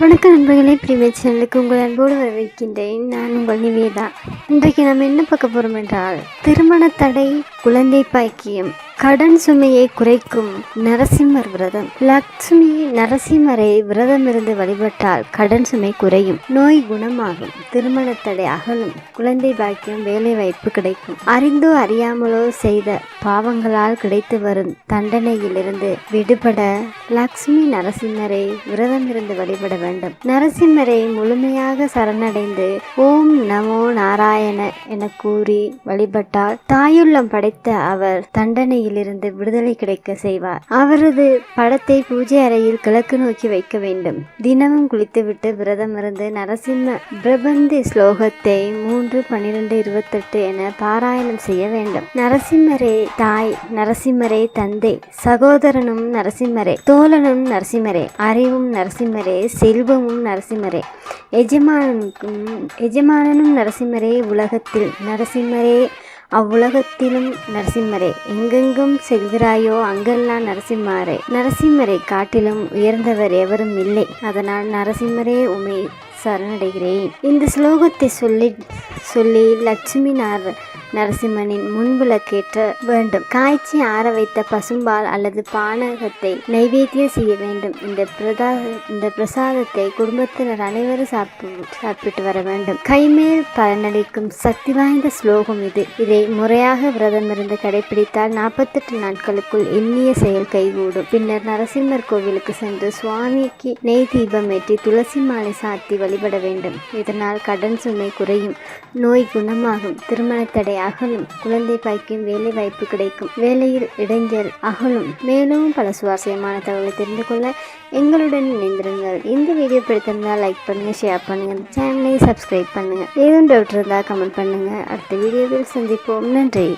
வணக்கம் நண்பர்களே பிரிமே சேனலுக்கு உங்கள் அன்போடு வரவேற்கின்றேன். நான் உங்கள் நிவேதா. இன்றைக்கு நாம் என்ன பார்க்க போகிறோம் என்றால் திருமண தடை குழந்தை பாக்கியம். கடன் சுமையை குறைக்கும் நரசிம்மர் விரதம். லக்ஷ்மி நரசிம்மரை விரதமிருந்து வழிபட்டால் கடன் சுமை குறையும். நோய் குணமாகும். திருமண தடை அகலும். குழந்தை பாக்கியம் வேலை வாய்ப்பு கிடைக்கும். அறிந்தோ அறியாமலோ செய்த பாவங்களால் கிடைத்து வரும் தண்டனையிலிருந்து விடுபட லக்ஷ்மி நரசிம்மரை விரதமிருந்து வழிபட வேண்டும். நரசிம்மரை முழுமையாக சரணடைந்து ஓம் நமோ நாராயண என கூறி வழிபட்டால் தாயுள்ளம் படைத்த அவர் தண்டனையில் தண்டனையிலிருந்து விடுதலை கிடைக்க செய்வார். அவரது படத்தை பூஜை அறையில் கிழக்கு நோக்கி வைக்க வேண்டும். தினமும் குளித்துவிட்டு விரதம் இருந்து நரசிம்ம பிரபந்தி ஸ்லோகத்தை மூன்று பன்னிரெண்டு இருபத்தெட்டு என பாராயணம் செய்ய வேண்டும். நரசிம்மரே தாய் நரசிம்மரே தந்தை சகோதரனும் நரசிம்மரே தோழனும் நரசிம்மரே அறிவும் நரசிம்மரே செல்வமும் நரசிம்மரே எஜமானனுக்கும் எஜமானனும் நரசிம்மரே உலகத்தில் நரசிம்மரே அவ்வுலகத்திலும் நரசிம்மரே எங்கெங்கும் செல்கிறாயோ அங்கெல்லாம் நரசிம்மாரே. நரசிம்மரை காட்டிலும் உயர்ந்தவர் எவரும் இல்லை. அதனால் நரசிம்மரே உமை சரணடைகிறேன். இந்த ஸ்லோகத்தை சொல்லி சொல்லி லட்சுமி நார நரசிம்மனின் முன்விளக்கேற்ற வேண்டும். காய்ச்சி ஆற வைத்த பசும்பால் அல்லது பானகத்தை நைவேத்தியம் செய்ய வேண்டும். இந்த பிரதா இந்த பிரசாதத்தை குடும்பத்தினர் அனைவரும் சாப்பிட்டு சாப்பிட்டு வர வேண்டும். கைமேல் பலனளிக்கும் சக்தி வாய்ந்த ஸ்லோகம் இது. இதை முறையாக விரதம் இருந்து கடைபிடித்தால் நாற்பத்தெட்டு நாட்களுக்குள் எண்ணிய செயல் கைகூடும். பின்னர் நரசிம்மர் கோவிலுக்கு சென்று சுவாமிக்கு நெய் தீபம் ஏற்றி துளசி மாலை சாத்தி வழிபட வேண்டும். இதனால் கடன் சுமை குறையும். நோய் குணமாகும். திருமண தடை அகலும். குழந்தை பாய்க்கும் வேலை வாய்ப்பு கிடைக்கும். வேலையில் இடைஞ்சல் அகலும். மேலும் பல சுவாரஸ்யமான தகவலை தெரிந்து கொள்ள எங்களுடன் இணைந்திருங்கள். இந்த வீடியோ பிடித்திருந்தால் லைக் பண்ணுங்க ஷேர் பண்ணுங்க. சேனலை சப்ஸ்கிரைப் பண்ணுங்க. ஏதும் டவுட் இருந்தால் கமெண்ட் பண்ணுங்க. அடுத்த வீடியோவில் சந்திப்போம். நன்றி.